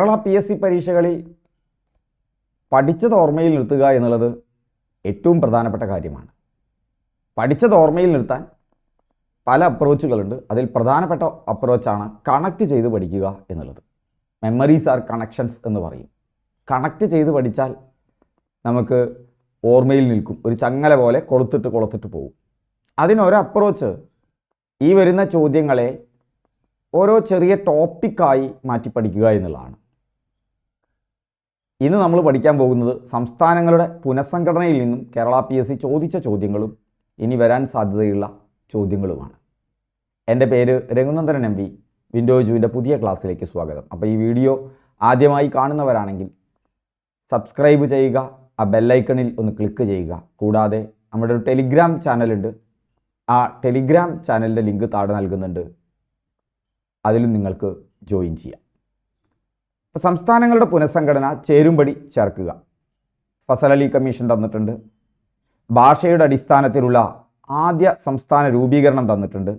Kerala P S C പരീക്ഷകളിൽ പഠിച്ചത് ഓർമ്മയിൽ നിർത്തുക എന്നുള്ളത് ഏറ്റവും പ്രധാനപ്പെട്ട കാര്യമാണ്. പഠിച്ചത് ഓർമ്മയിൽ നിർത്താൻ പല അപ്രോച്ചുകളുണ്ട് അതിൽ പ്രധാനപ്പെട്ട അപ്രോച്ചാണ് കണക്ട് ചെയ്ത് പഠിക്കുക എന്നുള്ളത്. മെമ്മറീസ് ആർ കണക്ഷൻസ് എന്ന് പറയും. കണക്ട് ചെയ്ത് പഠിച്ചാൽ നമുക്ക് ഓർമ്മയിൽ നിൽക്കും. ഒരു ചങ്ങല പോലെ കൊളുത്തിട്ട് കൊളുത്തിട്ട് പോകും. അതിനൊരു അപ്രോച്ച് ഈ വരുന്ന ചോദ്യങ്ങളെ ഓരോ ചെറിയ ടോപ്പിക്കായി മാറ്റി പഠിക്കുക എന്നുള്ളതാണ്. ഇന്ന് നമ്മൾ പഠിക്കാൻ പോകുന്നത് സംസ്ഥാനങ്ങളുടെ പുനഃസംഘടനയിൽ നിന്നും കേരള പി എസ് സി ചോദിച്ച ചോദ്യങ്ങളും ഇനി വരാൻ സാധ്യതയുള്ള ചോദ്യങ്ങളുമാണ്. എന്റെ പേര് രഘുനന്ദനൻ എം വി. വിൻഡോജുവിന്റെ പുതിയ ക്ലാസ്സിലേക്ക് സ്വാഗതം. അപ്പോൾ ഈ വീഡിയോ ആദ്യമായി കാണുന്നവരാണെങ്കിൽ സബ്സ്ക്രൈബ് ചെയ്യുക ആ ബെല്ലൈക്കണിൽ ഒന്ന് ക്ലിക്ക് ചെയ്യുക. കൂടാതെ നമ്മുടെ ഒരു ടെലിഗ്രാം ചാനലുണ്ട്. ആ ടെലിഗ്രാം ചാനലിന്റെ ലിങ്ക് താഴെ നൽകുന്നുണ്ട്. അതിലും നിങ്ങൾക്ക് ജോയിൻ ചെയ്യാം. സംസ്ഥാനങ്ങളുടെ പുനഃസംഘടന ചേരുംപടി ചേർക്കുക. ഫസൽ അലി കമ്മീഷൻ തന്നിട്ടുണ്ട്. ഭാഷയുടെ അടിസ്ഥാനത്തിലുള്ള ആദ്യ സംസ്ഥാന രൂപീകരണം തന്നിട്ടുണ്ട്.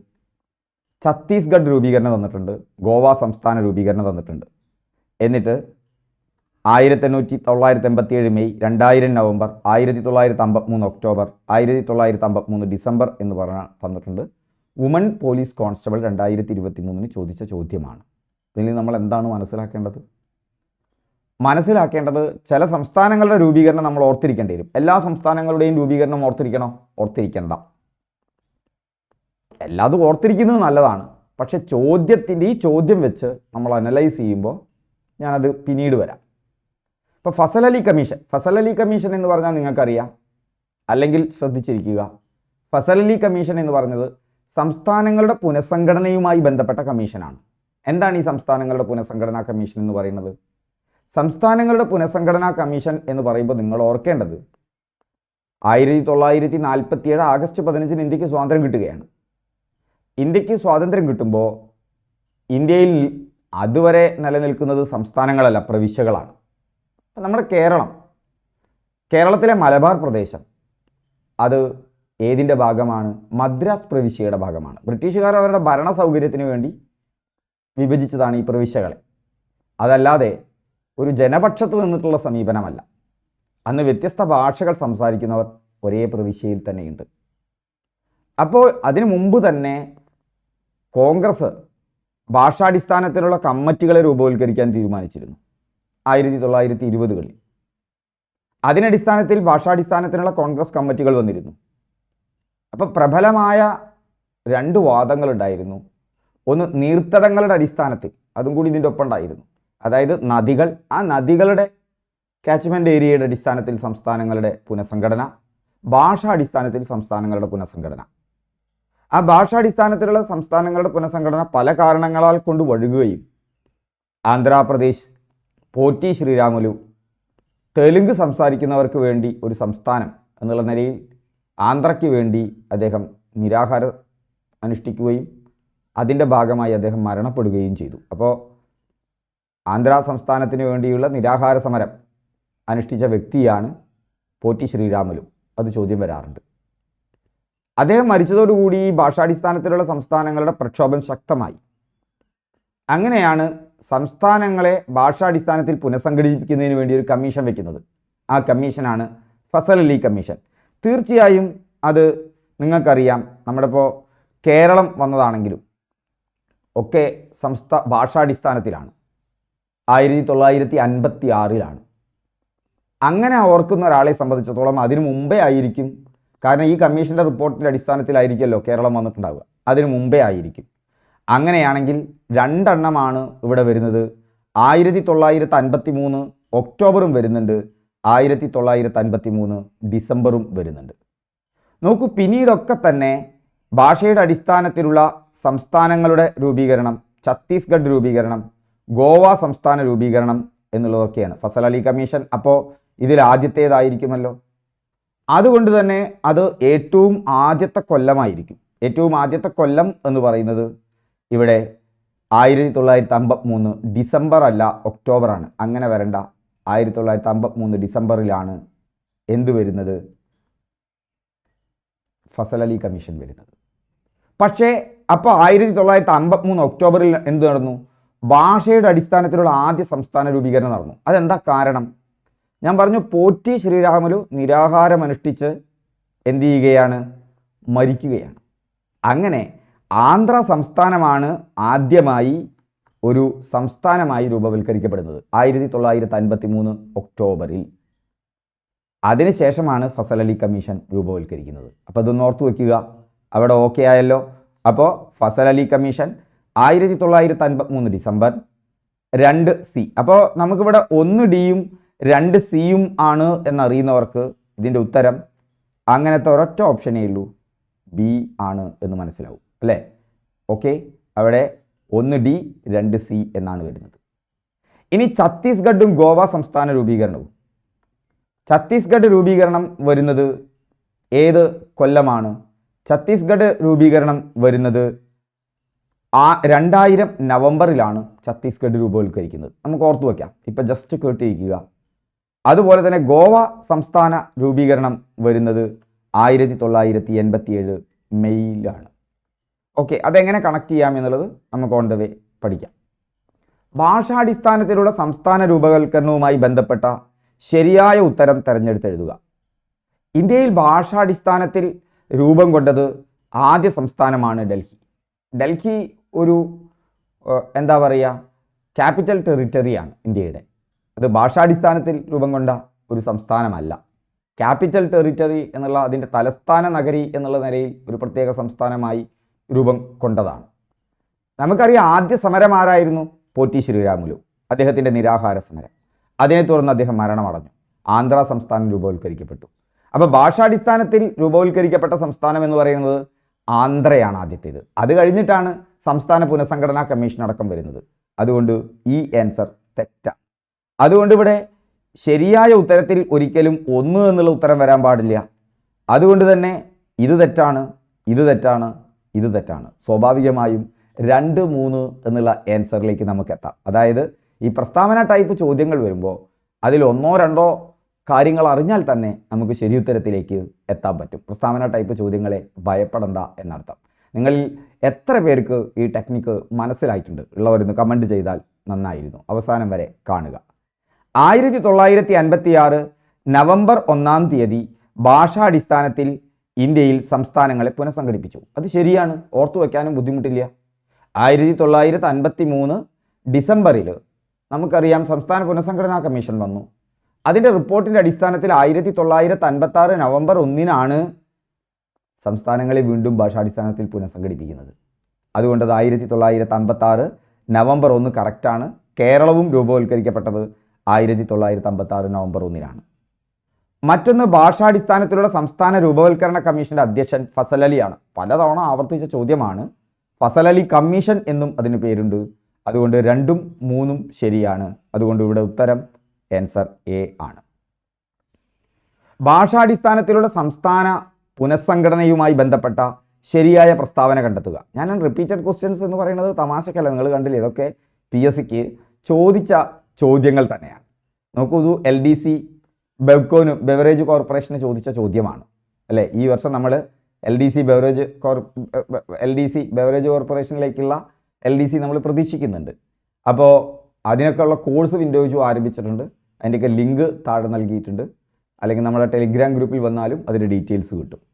ഛത്തീസ്ഗഡ് രൂപീകരണം തന്നിട്ടുണ്ട്. ഗോവ സംസ്ഥാന രൂപീകരണം തന്നിട്ടുണ്ട്. എന്നിട്ട് ആയിരത്തി എണ്ണൂറ്റി തൊള്ളായിരത്തി എൺപത്തി ഏഴ് മെയ് രണ്ടായിരം നവംബർ ആയിരത്തി തൊള്ളായിരത്തി അമ്പത്തിമൂന്ന് ഒക്ടോബർ ആയിരത്തി തൊള്ളായിരത്തി അമ്പത്തിമൂന്ന് ഡിസംബർ എന്ന് പറഞ്ഞ തന്നിട്ടുണ്ട്. വുമൺ പോലീസ് കോൺസ്റ്റബിൾ രണ്ടായിരത്തി ഇരുപത്തി മൂന്നിന് ചോദിച്ച ചോദ്യമാണ്. ഇതിൽ നമ്മൾ എന്താണ് മനസ്സിലാക്കേണ്ടത്? മനസ്സിലാക്കേണ്ടത് ചില സംസ്ഥാനങ്ങളുടെ രൂപീകരണം നമ്മൾ ഓർത്തിരിക്കേണ്ടി വരും. എല്ലാ സംസ്ഥാനങ്ങളുടെയും രൂപീകരണം ഓർത്തിരിക്കണോ? ഓർത്തിരിക്കേണ്ട. എല്ലാതും ഓർത്തിരിക്കുന്നത് നല്ലതാണ്. പക്ഷെ ചോദ്യത്തിന്റെ ഈ ചോദ്യം വെച്ച് നമ്മൾ അനലൈസ് ചെയ്യുമ്പോൾ ഞാനത് പിന്നീട് വരാം. ഇപ്പോൾ ഫസൽ അലി കമ്മീഷൻ. ഫസൽ അലി കമ്മീഷൻ എന്ന് പറഞ്ഞാൽ നിങ്ങൾക്കറിയാം. അല്ലെങ്കിൽ ശ്രദ്ധിച്ചിരിക്കുക. ഫസൽ അലി കമ്മീഷൻ എന്ന് പറഞ്ഞത് സംസ്ഥാനങ്ങളുടെ പുനഃസംഘടനയുമായി ബന്ധപ്പെട്ട കമ്മീഷനാണ്. എന്താണ് ഈ സംസ്ഥാനങ്ങളുടെ പുനഃസംഘടനാ കമ്മീഷൻ എന്ന് പറയുന്നത്? സംസ്ഥാനങ്ങളുടെ പുനഃസംഘടനാ കമ്മീഷൻ എന്ന് പറയുമ്പോൾ നിങ്ങൾ ഓർക്കേണ്ടത് ആയിരത്തി തൊള്ളായിരത്തി നാൽപ്പത്തിയേഴ് ആഗസ്റ്റ് പതിനഞ്ചിന് ഇന്ത്യയ്ക്ക് സ്വാതന്ത്ര്യം കിട്ടുകയാണ്. ഇന്ത്യയ്ക്ക് സ്വാതന്ത്ര്യം കിട്ടുമ്പോൾ ഇന്ത്യയിൽ അതുവരെ നിലനിൽക്കുന്നത് സംസ്ഥാനങ്ങളല്ല പ്രവിശ്യകളാണ്. അപ്പം നമ്മുടെ കേരളം കേരളത്തിലെ മലബാർ പ്രദേശം അത് ഏതിന്റെ ഭാഗമാണ്? മദ്രാസ് പ്രവിശ്യയുടെ ഭാഗമാണ്. ബ്രിട്ടീഷുകാർ അവരുടെ ഭരണ സൗകര്യത്തിന് വേണ്ടി വിഭജിച്ചതാണ് ഈ പ്രവിശ്യകളെ. അതല്ലാതെ ഒരു ജനപക്ഷത്ത് നിന്നിട്ടുള്ള സമീപനമല്ല. അന്ന് വ്യത്യസ്ത ഭാഷകൾ സംസാരിക്കുന്നവർ ഒരേ പ്രവിശ്യയിൽ തന്നെയുണ്ട്. അപ്പോൾ അതിനു മുമ്പ് തന്നെ കോൺഗ്രസ് ഭാഷാടിസ്ഥാനത്തിലുള്ള കമ്മിറ്റികളെ രൂപവൽക്കരിക്കാൻ തീരുമാനിച്ചിരുന്നു. ആയിരത്തി തൊള്ളായിരത്തി ഇരുപതുകളിൽ. അതിനടിസ്ഥാനത്തിൽ ഭാഷാടിസ്ഥാനത്തിനുള്ള കോൺഗ്രസ് കമ്മിറ്റികൾ വന്നിരുന്നു. അപ്പോൾ പ്രബലമായ രണ്ട് വാദങ്ങളുണ്ടായിരുന്നു. ഒന്ന് നീർത്തടങ്ങളുടെ അടിസ്ഥാനത്തിൽ അതും കൂടി ഇതിന്റെ ഒപ്പം ഉണ്ടായിരുന്നു അതായത് നദികൾ ആ നദികളുടെ കാച്ച്മെന്റ് ഏരിയയുടെ അടിസ്ഥാനത്തിൽ സംസ്ഥാനങ്ങളുടെ പുനഃസംഘടന ഭാഷാടിസ്ഥാനത്തിൽ സംസ്ഥാനങ്ങളുടെ പുനഃസംഘടന. ആ ഭാഷാടിസ്ഥാനത്തിലുള്ള സംസ്ഥാനങ്ങളുടെ പുനഃസംഘടന പല കാരണങ്ങളാൽ കൊണ്ട് വഴുകുകയും ആന്ധ്രാപ്രദേശ് പോറ്റി ശ്രീരാമുലു തെലുങ്ക് സംസാരിക്കുന്നവർക്ക് വേണ്ടി ഒരു സംസ്ഥാനം എന്നുള്ള നിലയിൽ ആന്ധ്രയ്ക്ക് വേണ്ടി അദ്ദേഹം നിരാഹാരം അനുഷ്ഠിക്കുകയും അതിന്റെ ഭാഗമായി അദ്ദേഹം മരണപ്പെടുകയും ചെയ്തു. അപ്പോൾ ആന്ധ്ര സംസ്ഥാനത്തിന് വേണ്ടിയുള്ള നിരാഹാര സമരം അനുഷ്ഠിച്ച വ്യക്തിയാണ് പോറ്റി ശ്രീരാമുലു. അത് ചോദ്യം വരാറുണ്ട്. അദ്ദേഹം മരിച്ചതോടുകൂടി ഭാഷാടിസ്ഥാനത്തിലുള്ള സംസ്ഥാനങ്ങളുടെ പ്രക്ഷോഭം ശക്തമായി. അങ്ങനെയാണ് സംസ്ഥാനങ്ങളെ ഭാഷാടിസ്ഥാനത്തിൽ പുനഃസംഘടിപ്പിക്കുന്നതിന് വേണ്ടി ഒരു കമ്മീഷൻ വെക്കുന്നത്. ആ കമ്മീഷനാണ് ഫസൽ അലി കമ്മീഷൻ. തീർച്ചയായും അത് നിങ്ങൾക്കറിയാം. നമ്മുടെ ഇപ്പോൾ കേരളം വന്നതാണെങ്കിലും ഒക്കെ സംസ്ഥാ ഭാഷാടിസ്ഥാനത്തിലാണ്. ആയിരത്തി തൊള്ളായിരത്തി അൻപത്തി ആറിലാണ് അങ്ങനെ ഓർക്കുന്ന ഒരാളെ സംബന്ധിച്ചിടത്തോളം അതിനു മുമ്പേ ആയിരിക്കും. കാരണം ഈ കമ്മീഷന്റെ റിപ്പോർട്ടിന്റെ അടിസ്ഥാനത്തിലായിരിക്കുമല്ലോ കേരളം വന്നിട്ടുണ്ടാവുക. അതിനു മുമ്പേ ആയിരിക്കും. അങ്ങനെയാണെങ്കിൽ രണ്ടെണ്ണമാണ് ഇവിടെ വരുന്നത്. ആയിരത്തി തൊള്ളായിരത്തി അൻപത്തി മൂന്ന് ഒക്ടോബറും വരുന്നുണ്ട്. ആയിരത്തി തൊള്ളായിരത്തി അൻപത്തി മൂന്ന് ഡിസംബറും വരുന്നുണ്ട്. നോക്കൂ പിന്നീടൊക്കെ തന്നെ ഭാഷയുടെ അടിസ്ഥാനത്തിലുള്ള സംസ്ഥാനങ്ങളുടെ രൂപീകരണം ഛത്തീസ്ഗഡ് രൂപീകരണം ഗോവ സംസ്ഥാന രൂപീകരണം എന്നുള്ളതൊക്കെയാണ്. ഫസൽ അലി കമ്മീഷൻ അപ്പോൾ ഇതിൽ ആദ്യത്തേതായിരിക്കുമല്ലോ. അതുകൊണ്ട് തന്നെ അത് ഏറ്റവും ആദ്യത്തെ കൊല്ലമായിരിക്കും. ഏറ്റവും ആദ്യത്തെ കൊല്ലം എന്ന് പറയുന്നത് ഇവിടെ ആയിരത്തി തൊള്ളായിരത്തി അമ്പത്തി മൂന്ന് ഡിസംബർ അല്ല ഒക്ടോബറാണ്. അങ്ങനെ വരണ്ട. ആയിരത്തി തൊള്ളായിരത്തി അമ്പത്തി മൂന്ന് ഡിസംബറിലാണ് എന്ത് വരുന്നത്? ഫസൽ അലി കമ്മീഷൻ വരുന്നത്. പക്ഷേ അപ്പോൾ ആയിരത്തി തൊള്ളായിരത്തി അമ്പത്തി മൂന്ന് ഒക്ടോബറിൽ എന്ത് നടന്നു? ഭാഷയുടെ അടിസ്ഥാനത്തിലുള്ള ആദ്യ സംസ്ഥാന രൂപീകരണം നടന്നു. അതെന്താ കാരണം? ഞാൻ പറഞ്ഞു പോറ്റി ശ്രീരാമലു നിരാഹാരമനുഷ്ഠിച്ച് എന്ത് ചെയ്യുകയാണ്? മരിക്കുകയാണ്. അങ്ങനെ ആന്ധ്ര സംസ്ഥാനമാണ് ആദ്യമായി ഒരു സംസ്ഥാനമായി രൂപവൽക്കരിക്കപ്പെടുന്നത്. ആയിരത്തി തൊള്ളായിരത്തി അൻപത്തി മൂന്ന് ഒക്ടോബറിൽ. അതിനുശേഷമാണ് ഫസൽ അലി കമ്മീഷൻ രൂപവൽക്കരിക്കുന്നത്. അപ്പോൾ ഇതൊന്ന് ഓർത്തു വയ്ക്കുക അവിടെ ഓക്കെ ആയല്ലോ. അപ്പോൾ ഫസൽ അലി കമ്മീഷൻ ആയിരത്തി തൊള്ളായിരത്തി അൻപത്തി മൂന്ന് ഡിസംബർ രണ്ട് സി. അപ്പോൾ നമുക്കിവിടെ ഒന്ന് ഡിയും രണ്ട് സിയും ആണ് എന്നറിയുന്നവർക്ക് ഇതിന്റെ ഉത്തരം അങ്ങനത്തെ ഒരൊറ്റ ഓപ്ഷനേ ഉള്ളൂ. ബി ആണ് എന്ന് മനസ്സിലാവും. അല്ലേ? ഓക്കെ? അവിടെ ഒന്ന് ഡി രണ്ട് സി എന്നാണ് വരുന്നത്. ഇനി ഛത്തീസ്ഗഡും ഗോവ സംസ്ഥാന രൂപീകരണവും. ഛത്തീസ്ഗഡ് രൂപീകരണം വരുന്നത് ഏത് കൊല്ലമാണ്? ഛത്തീസ്ഗഡ് രൂപീകരണം വരുന്നത് ആ രണ്ടായിരം നവംബറിലാണ് ഛത്തീസ്ഗഡ് രൂപവൽക്കരിക്കുന്നത്. നമുക്ക് ഓർത്തു വയ്ക്കാം ഇപ്പം ജസ്റ്റ് കേട്ടിരിക്കുക. അതുപോലെ തന്നെ ഗോവ സംസ്ഥാന രൂപീകരണം വരുന്നത് ആയിരത്തി തൊള്ളായിരത്തി എൺപത്തിയേഴ് മെയ്യിലാണ്. ഓക്കെ അതെങ്ങനെ കണക്ട് ചെയ്യാം എന്നുള്ളത് നമുക്ക് ഓൺ വേ പഠിക്കാം. ഭാഷാടിസ്ഥാനത്തിലുള്ള സംസ്ഥാന രൂപവൽക്കരണവുമായി ബന്ധപ്പെട്ട ശരിയായ ഉത്തരം തിരഞ്ഞെടുത്തെഴുതുക. ഇന്ത്യയിൽ ഭാഷാടിസ്ഥാനത്തിൽ രൂപം കൊണ്ടത് ആദ്യ സംസ്ഥാനമാണ് ഡൽഹി. ഡൽഹി ഒരു എന്താ പറയുക ക്യാപിറ്റൽ ടെറിറ്ററിയാണ് ഇന്ത്യയുടെ. അത് ഭാഷാടിസ്ഥാനത്തിൽ രൂപം കൊണ്ട ഒരു സംസ്ഥാനമല്ല. ക്യാപിറ്റൽ ടെറിറ്ററി എന്നുള്ള അതിന്റെ തലസ്ഥാന നഗരി എന്നുള്ള നിലയിൽ ഒരു പ്രത്യേക സംസ്ഥാനമായി രൂപം കൊണ്ടതാണ്. നമുക്കറിയാം ആദ്യ സമരമാരായിരുന്നു പോറ്റി ശ്രീരാമുലു. അദ്ദേഹത്തിന്റെ നിരാഹാര സമരം. അതിനെ തുടർന്ന് അദ്ദേഹം മരണമടഞ്ഞു. ആന്ധ്ര സംസ്ഥാനം രൂപവൽക്കരിക്കപ്പെട്ടു. അപ്പോൾ ഭാഷാടിസ്ഥാനത്തിൽ രൂപവൽക്കരിക്കപ്പെട്ട സംസ്ഥാനം എന്ന് പറയുന്നത് ആന്ധ്രയാണ് ആദ്യത്തേത്. അത് കഴിഞ്ഞിട്ടാണ് സംസ്ഥാന പുനഃസംഘടനാ കമ്മീഷൻ അടക്കം വരുന്നത്. അതുകൊണ്ട് ഈ ആൻസർ തെറ്റാണ് അതുകൊണ്ട് ഇവിടെ ശരിയായ ഉത്തരത്തിൽ ഒരിക്കലും ഒന്ന് എന്നുള്ള ഉത്തരം വരാൻ പാടില്ല. അതുകൊണ്ട് തന്നെ ഇത് തെറ്റാണ് ഇത് തെറ്റാണ് ഇത് തെറ്റാണ്. സ്വാഭാവികമായും രണ്ട് മൂന്ന് എന്നുള്ള ആൻസറിലേക്ക് നമുക്ക് എത്താം. അതായത് ഈ പ്രസ്താവന ടൈപ്പ് ചോദ്യങ്ങൾ വരുമ്പോൾ അതിൽ ഒന്നോ രണ്ടോ കാര്യങ്ങൾ അറിഞ്ഞാൽ തന്നെ നമുക്ക് ശരിയുത്തരത്തിലേക്ക് എത്താൻ പറ്റും. പ്രസ്താവന ടൈപ്പ് ചോദ്യങ്ങളെ ഭയപ്പെടണ്ട എന്നർത്ഥം. നിങ്ങളിൽ എത്ര പേർക്ക് ഈ ടെക്നിക്ക് മനസ്സിലായിട്ടുണ്ട്? ഉള്ളവരൊന്ന് കമന്റ് ചെയ്താൽ നന്നായിരുന്നു. അവസാനം വരെ കാണുക. ആയിരത്തി തൊള്ളായിരത്തി അൻപത്തി ആറ് നവംബർ ഒന്നാം തീയതി ഭാഷാടിസ്ഥാനത്തിൽ ഇന്ത്യയിൽ സംസ്ഥാനങ്ങളെ പുനഃസംഘടിപ്പിച്ചു. അത് ശരിയാണ്. ഓർത്തു വയ്ക്കാനും ബുദ്ധിമുട്ടില്ല. ആയിരത്തി തൊള്ളായിരത്തി അൻപത്തി മൂന്ന് ഡിസംബറിൽ നമുക്കറിയാം സംസ്ഥാന പുനഃസംഘടനാ കമ്മീഷൻ വന്നു. അതിന്റെ റിപ്പോർട്ടിന്റെ അടിസ്ഥാനത്തിൽ ആയിരത്തി തൊള്ളായിരത്തി അൻപത്തി ആറ് നവംബർ ഒന്നിനാണ് സംസ്ഥാനങ്ങളെ വീണ്ടും ഭാഷാടിസ്ഥാനത്തിൽ പുനഃസംഘടിപ്പിക്കുന്നത്. അതുകൊണ്ട് അത് ആയിരത്തി തൊള്ളായിരത്തി അമ്പത്തി ആറ് നവംബർ ഒന്ന് കറക്റ്റാണ് കേരളവും രൂപവൽക്കരിക്കപ്പെട്ടത് ആയിരത്തി തൊള്ളായിരത്തി അമ്പത്തി ആറ് നവംബർ ഒന്നിനാണ്. മറ്റൊന്ന് ഭാഷാടിസ്ഥാനത്തിലുള്ള സംസ്ഥാന രൂപവൽക്കരണ കമ്മീഷന്റെ അധ്യക്ഷൻ ഫസൽ അലിയാണ്. പലതവണ ആവർത്തിച്ച ചോദ്യമാണ്. ഫസൽ അലി കമ്മീഷൻ എന്നും അതിന് പേരുണ്ട്. അതുകൊണ്ട് രണ്ടും മൂന്നും ശരിയാണ്. അതുകൊണ്ട് ഇവിടെ ഉത്തരം ആൻസർ എ ആണ്. ഭാഷാടിസ്ഥാനത്തിലുള്ള സംസ്ഥാന പുനഃസംഘടനയുമായി ബന്ധപ്പെട്ട ശരിയായ പ്രസ്താവന കണ്ടെത്തുക. ഞാൻ റിപ്പീറ്റഡ് ക്വസ്റ്റ്യൻസ് എന്ന് പറയുന്നത് തമാശക്കല്ല. നിങ്ങൾ കണ്ടില്ലേ? ഇതൊക്കെ പി എസ് സിക്ക് ചോദിച്ച ചോദ്യങ്ങൾ തന്നെയാണ്. നോക്കൂ ഇത് എൽ ഡി സി ബെവ്കോനും ബെവറേജ് കോർപ്പറേഷന് ചോദിച്ച ചോദ്യമാണ്. അല്ലേ? ഈ വർഷം നമ്മൾ എൽ ഡി സി ബെവറേജ് കോർ എൽ ഡി സി ബെവറേജ് കോർപ്പറേഷനിലേക്കുള്ള എൽ ഡി സി നമ്മൾ പ്രതീക്ഷിക്കുന്നുണ്ട്. അപ്പോൾ അതിനൊക്കെയുള്ള കോഴ്സ് വിൻഡോജു ആരംഭിച്ചിട്ടുണ്ട്. അതിന്റെയൊക്കെ ലിങ്ക് താഴെ നൽകിയിട്ടുണ്ട്. അല്ലെങ്കിൽ നമ്മുടെ ടെലിഗ്രാം ഗ്രൂപ്പിൽ വന്നാലും അതിന്റെ ഡീറ്റെയിൽസ് കിട്ടും.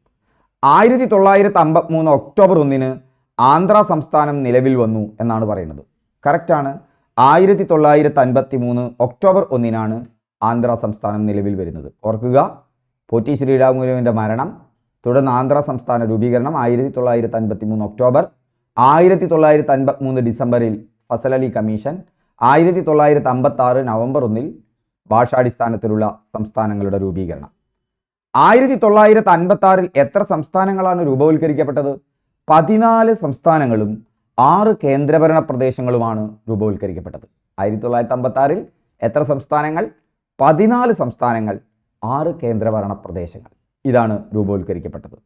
ആയിരത്തി തൊള്ളായിരത്തി അമ്പത്തി മൂന്ന് ഒക്ടോബർ ഒന്നിന് ആന്ധ്ര സംസ്ഥാനം നിലവിൽ വന്നു എന്നാണ് പറയുന്നത്. കറക്റ്റാണ് ആയിരത്തി തൊള്ളായിരത്തി അൻപത്തി മൂന്ന് ഒക്ടോബർ ഒന്നിനാണ് ആന്ധ്ര സംസ്ഥാനം നിലവിൽ വരുന്നത്. ഓർക്കുക പോറ്റി ശ്രീരാമുലുവിന്റെ മരണം തുടർന്ന് ആന്ധ്ര സംസ്ഥാന രൂപീകരണം ആയിരത്തി തൊള്ളായിരത്തി അൻപത്തി മൂന്ന് ഒക്ടോബർ ആയിരത്തി തൊള്ളായിരത്തി അൻപത്തി മൂന്ന് ഡിസംബറിൽ ഫസൽ അലി കമ്മീഷൻ ആയിരത്തി തൊള്ളായിരത്തി അമ്പത്തി ആറ് നവംബർ ഒന്നിൽ ഭാഷാടിസ്ഥാനത്തിലുള്ള സംസ്ഥാനങ്ങളുടെ രൂപീകരണം. ആയിരത്തി തൊള്ളായിരത്തി അൻപത്തി ആറിൽ എത്ര സംസ്ഥാനങ്ങളാണ് രൂപവൽക്കരിക്കപ്പെട്ടത്? പതിനാല് സംസ്ഥാനങ്ങളും ആറ് കേന്ദ്രഭരണ പ്രദേശങ്ങളുമാണ് രൂപവൽക്കരിക്കപ്പെട്ടത്. ആയിരത്തി തൊള്ളായിരത്തി അമ്പത്തി ആറിൽ എത്ര സംസ്ഥാനങ്ങൾ? പതിനാല് സംസ്ഥാനങ്ങൾ ആറ് കേന്ദ്രഭരണ പ്രദേശങ്ങൾ ഇതാണ് രൂപവൽക്കരിക്കപ്പെട്ടത്.